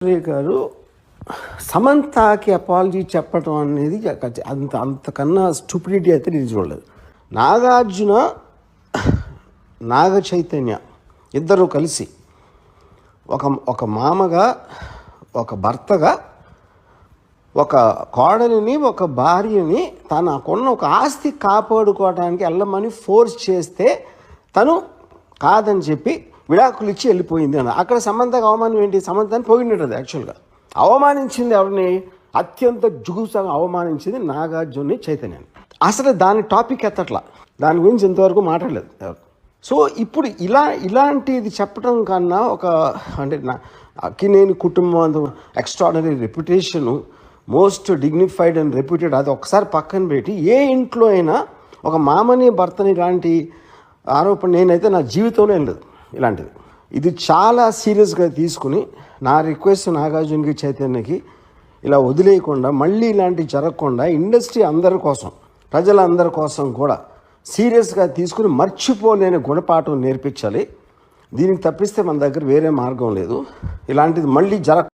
గారు సమంతకి అపాలజీ చెప్పడం అనేది అంత అంతకన్నా స్టూపిడిటీ అయితే నేను చూడలేదు. నాగార్జున నాగ చైతన్య ఇద్దరు కలిసి ఒక ఒక మామగా ఒక భర్తగా ఒక కోడలిని ఒక భార్యని తనకున్న ఒక ఆస్తి కాపాడుకోవడానికి వెళ్ళమని ఫోర్స్ చేస్తే తను కాదని చెప్పి విడాకులు ఇచ్చి వెళ్ళిపోయింది అని అక్కడ సమంతకు అవమానం ఏంటి? సమంతాన్ని పోయినట్టు యాక్చువల్గా అవమానించింది ఎవరిని? అత్యంత జుగుసంగా అవమానించింది నాగార్జుని చైతన్యాన్ని. అసలు దాని టాపిక్ ఎత్తట్లా? దాని గురించి ఇంతవరకు మాట్లాడలేదు ఎవరు. సో ఇప్పుడు ఇలా ఇలాంటిది చెప్పడం కన్నా ఒక అంటే నా అక్కినేని కుటుంబం అంత extraordinary reputation most dignified and reputed అది ఒకసారి పక్కన పెట్టి ఏ ఇంట్లో అయినా ఒక మామని భర్తని ఇలాంటి ఆరోపణ నేనైతే నా జీవితంలో ఏం లేదు ఇలాంటిది. ఇది చాలా సీరియస్గా తీసుకుని నా రిక్వెస్ట్ నాగార్జునకి చైతన్యకి ఇలా వదిలేయకుండా మళ్ళీ ఇలాంటివి జరగకుండా ఇండస్ట్రీ అందరి కోసం ప్రజలందరి కోసం కూడా సీరియస్గా తీసుకుని మర్చిపోలేని గుణపాఠం నేర్పించాలి. దీనికి తప్పిస్తే మన దగ్గర వేరే మార్గం లేదు. ఇలాంటిది మళ్ళీ జరగ